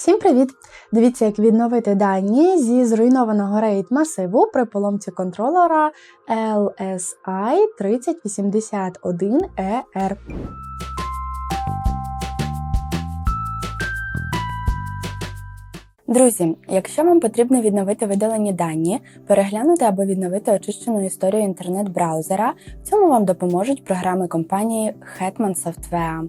Всім привіт! Дивіться, як відновити дані зі зруйнованого RAID масиву при поломці контролера LSI 3081ER. Друзі, якщо вам потрібно відновити видалені дані, переглянути або відновити очищену історію інтернет-браузера, в цьому вам допоможуть програми компанії Hetman Software.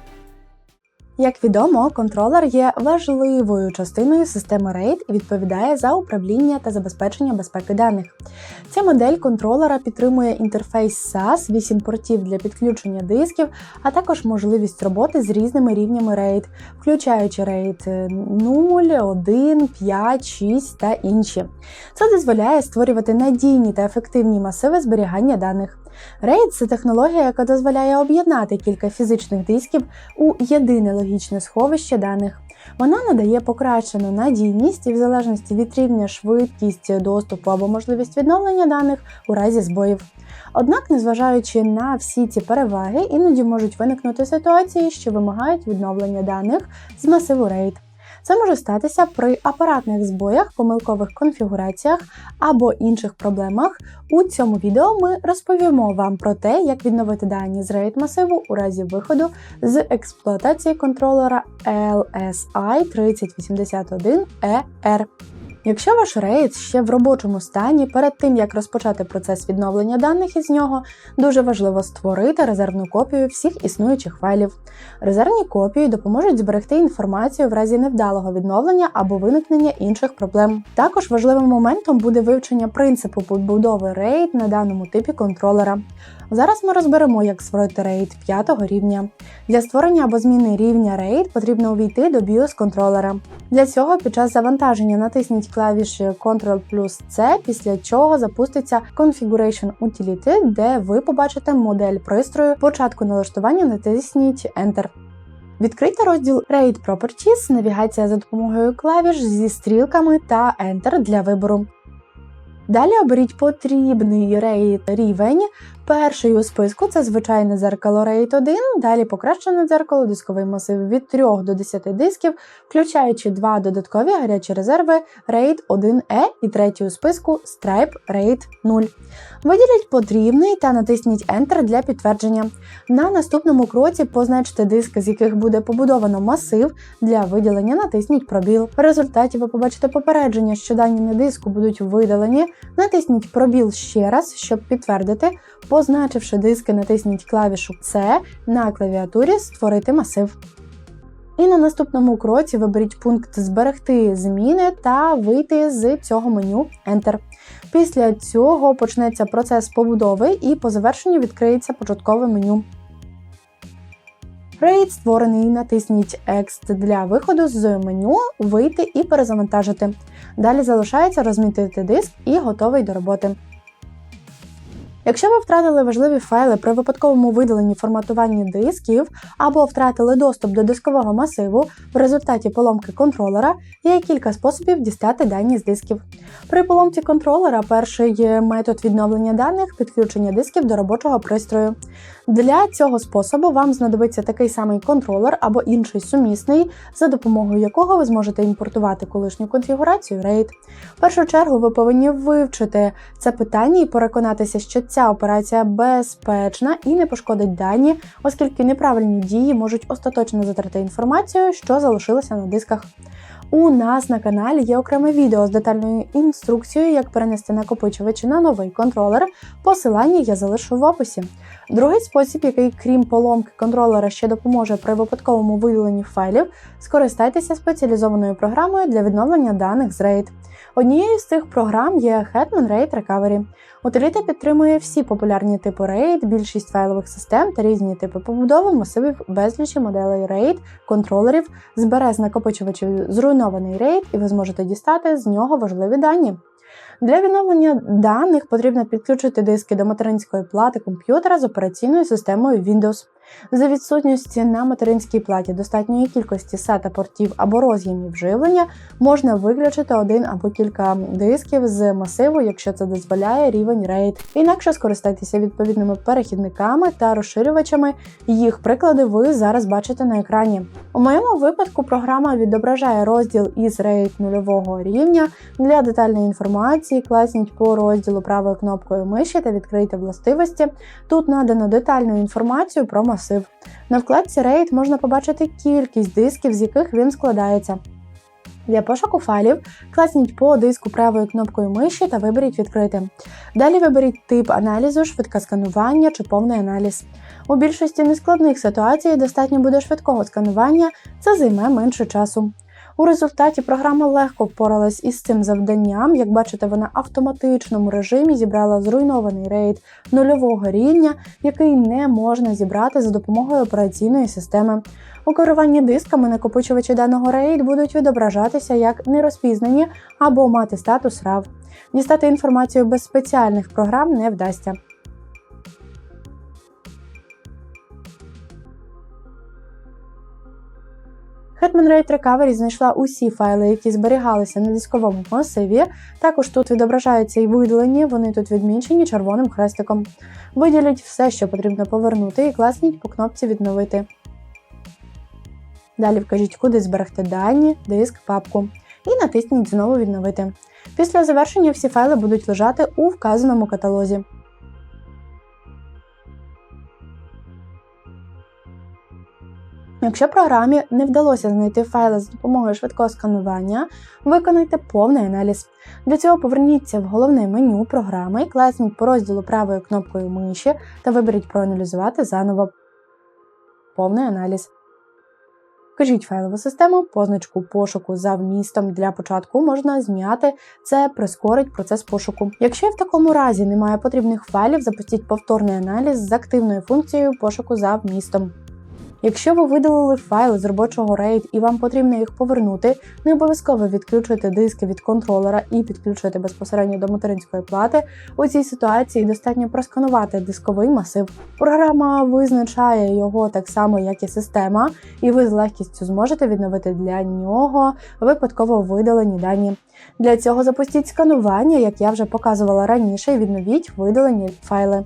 Як відомо, контролер є важливою частиною системи RAID і відповідає за управління та забезпечення безпеки даних. Ця модель контролера підтримує інтерфейс SAS, 8 портів для підключення дисків, а також можливість роботи з різними рівнями RAID, включаючи RAID 0, 1, 5, 6 та інші. Це дозволяє створювати надійні та ефективні масиви зберігання даних. RAID – це технологія, яка дозволяє об'єднати кілька фізичних дисків у єдине логічне сховище даних. Вона надає покращену надійність і в залежності від рівня швидкість доступу або можливість відновлення даних у разі збоїв. Однак, незважаючи на всі ці переваги, іноді можуть виникнути ситуації, що вимагають відновлення даних з масиву RAID. Це може статися при апаратних збоях, помилкових конфігураціях або інших проблемах. У цьому відео ми розповімо вам про те, як відновити дані з RAID масиву у разі виходу з експлуатації контролера LSI 3081ER. Якщо ваш RAID ще в робочому стані, перед тим як розпочати процес відновлення даних із нього, дуже важливо створити резервну копію всіх існуючих файлів. Резервні копії допоможуть зберегти інформацію в разі невдалого відновлення або виникнення інших проблем. Також важливим моментом буде вивчення принципу побудови RAID на даному типі контролера. Зараз ми розберемо, як створити RAID 5 рівня. Для створення або зміни рівня RAID потрібно увійти до BIOS контролера. Для цього під час завантаження натисніть клавіші Ctrl плюс C, після чого запуститься Configuration Utility, де ви побачите модель пристрою. Початку налаштування натисніть Enter. Відкрийте розділ RAID Properties, навігація за допомогою клавіш зі стрілками та Enter для вибору. Далі оберіть потрібний RAID рівень. Перший у списку це звичайне дзеркало RAID 1, далі покращене дзеркало, дисковий масив від 3 до 10 дисків, включаючи два додаткові гарячі резерви RAID 1E і третій у списку Stripe RAID 0. Виділіть потрібний та натисніть Enter для підтвердження. На наступному кроці позначте диски, з яких буде побудовано масив. Для виділення натисніть пробіл. В результаті ви побачите попередження, що дані на диску будуть видалені. Натисніть пробіл ще раз, щоб підтвердити. Позначивши диски, натисніть клавішу C на клавіатурі Створити масив. І на наступному кроці виберіть пункт Зберегти зміни та вийти з цього меню Enter. Після цього почнеться процес побудови і по завершенню відкриється початкове меню. RAID створений, натисніть Екст для виходу з меню, вийти і перезавантажити. Далі залишається розмітити диск і готовий до роботи. Якщо ви втратили важливі файли при випадковому видаленні форматуванні дисків або втратили доступ до дискового масиву в результаті поломки контролера, є кілька способів дістати дані з дисків. При поломці контролера перший метод відновлення даних підключення дисків до робочого пристрою. Для цього способу вам знадобиться такий самий контролер або інший сумісний, за допомогою якого ви зможете імпортувати колишню конфігурацію RAID. В першу чергу ви повинні вивчити це питання і переконатися, що ця операція безпечна і не пошкодить дані, оскільки неправильні дії можуть остаточно затрати інформацію, що залишилася на дисках. У нас на каналі є окреме відео з детальною інструкцією, як перенести накопичувачі на новий контролер. Посилання я залишу в описі. Другий спосіб, який, крім поломки контролера, ще допоможе при випадковому видаленні файлів, скористайтеся спеціалізованою програмою для відновлення даних з RAID. Однією з цих програм є Hetman RAID Recovery. Утиліта підтримує всі популярні типи RAID, більшість файлових систем та різні типи побудови, масивів, безлічі моделей RAID, контролерів, збере з накопичувачів зруйнований RAID, і ви зможете дістати з нього важливі дані. Для відновлення даних потрібно підключити диски до материнської плати комп'ютера з операційною системою Windows. За відсутності на материнській платі достатньої кількості SATA портів або роз'ємів живлення можна виключити один або кілька дисків з масиву, якщо це дозволяє рівень RAID. Інакше скористайтеся відповідними перехідниками та розширювачами. Їх приклади ви зараз бачите на екрані. У моєму випадку програма відображає розділ із RAID нульового рівня. Для детальної інформації класніть по розділу правою кнопкою миші та відкрийте властивості. Тут надано детальну інформацію про масив. На вкладці RAID можна побачити кількість дисків, з яких він складається. Для пошуку файлів класніть по диску правою кнопкою миші та виберіть відкрити. Далі виберіть тип аналізу, швидке сканування чи повний аналіз. У більшості нескладних ситуацій достатньо буде швидкого сканування, це займе менше часу. У результаті програма легко впоралась із цим завданням. Як бачите, вона в автоматичному режимі зібрала зруйнований рейд нульового рівня, який не можна зібрати за допомогою операційної системи. У керуванні дисками накопичувачі даного RAID будуть відображатися як нерозпізнані або мати статус RAW. Дістати інформацію без спеціальних програм не вдасться. Hetman RAID Recovery знайшла усі файли, які зберігалися на дисковому масиві. Також тут відображаються і видалені, вони тут відмічені червоним хрестиком. Виділіть все, що потрібно повернути, і класніть по кнопці Відновити. Далі вкажіть, куди зберегти дані, диск, папку. І натисніть Знову відновити. Після завершення всі файли будуть лежати у вказаному каталозі. Якщо програмі не вдалося знайти файли з допомогою швидкого сканування, виконайте повний аналіз. Для цього поверніться в головне меню програми, класніть по розділу правою кнопкою миші та виберіть проаналізувати заново повний аналіз. Вкажіть файлову систему, позначку пошуку за вмістом для початку можна зняти, це прискорить процес пошуку. Якщо в такому разі немає потрібних файлів, запустіть повторний аналіз з активною функцією пошуку за вмістом. Якщо ви видалили файли з робочого RAID і вам потрібно їх повернути, не обов'язково відключити диски від контролера і підключити безпосередньо до материнської плати. У цій ситуації достатньо просканувати дисковий масив. Програма визначає його так само, як і система, і ви з легкістю зможете відновити для нього випадково видалені дані. Для цього запустіть сканування, як я вже показувала раніше, і відновіть видалені файли.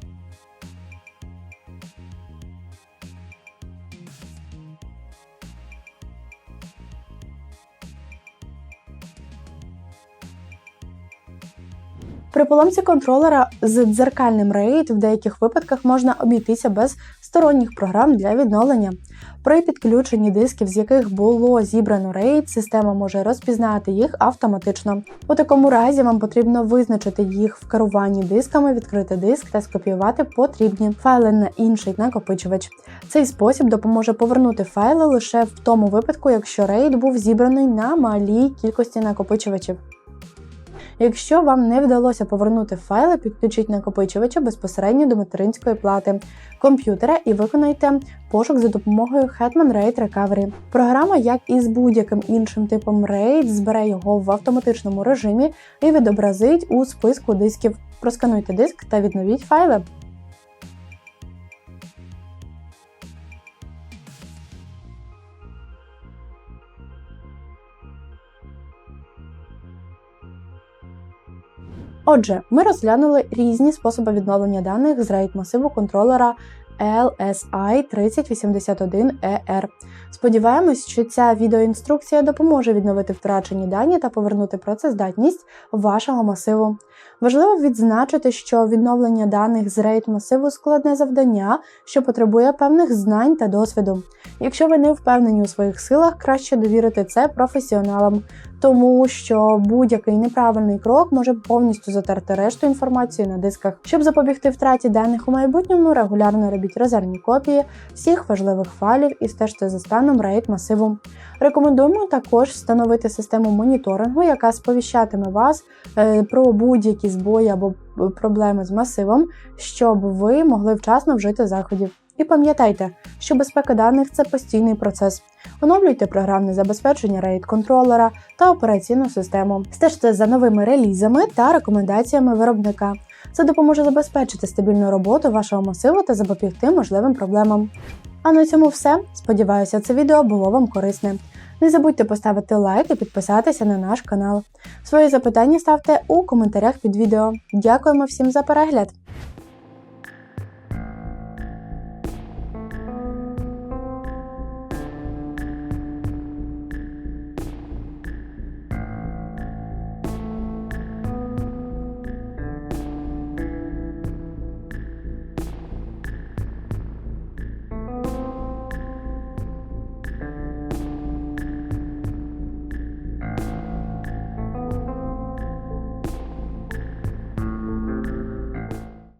При поломці контролера з дзеркальним RAID в деяких випадках можна обійтися без сторонніх програм для відновлення. При підключенні дисків, з яких було зібрано RAID, система може розпізнати їх автоматично. У такому разі вам потрібно визначити їх в керуванні дисками, відкрити диск та скопіювати потрібні файли на інший накопичувач. Цей спосіб допоможе повернути файли лише в тому випадку, якщо RAID був зібраний на малій кількості накопичувачів. Якщо вам не вдалося повернути файли, підключіть накопичувача безпосередньо до материнської плати комп'ютера і виконайте пошук за допомогою Hetman RAID Recovery. Програма, як і з будь-яким іншим типом RAID, збере його в автоматичному режимі і відобразить у списку дисків. Проскануйте диск та відновіть файли. Отже, ми розглянули різні способи відновлення даних з RAID масиву контролера LSI 3081ER. Сподіваємось, що ця відеоінструкція допоможе відновити втрачені дані та повернути працездатність вашого масиву. Важливо відзначити, що відновлення даних з RAID масиву складне завдання, що потребує певних знань та досвіду. Якщо ви не впевнені у своїх силах, краще довірити це професіоналам. тому що будь-який неправильний крок може повністю затерти решту інформації на дисках. Щоб запобігти втраті даних у майбутньому, регулярно робіть резервні копії всіх важливих файлів і стежте за станом RAID масиву. Рекомендуємо також встановити систему моніторингу, яка сповіщатиме вас е, про будь-які збої або е, проблеми з масивом, щоб ви могли вчасно вжити заходів. І пам'ятайте, що безпека даних це постійний процес. Оновлюйте програмне забезпечення RAID контролера та операційну систему. Стежте за новими релізами та рекомендаціями виробника. Це допоможе забезпечити стабільну роботу вашого масиву та запобігти можливим проблемам. А на цьому все. Сподіваюся, це відео було вам корисне. Не забудьте поставити лайк і підписатися на наш канал. Свої запитання ставте у коментарях під відео. Дякуємо всім за перегляд!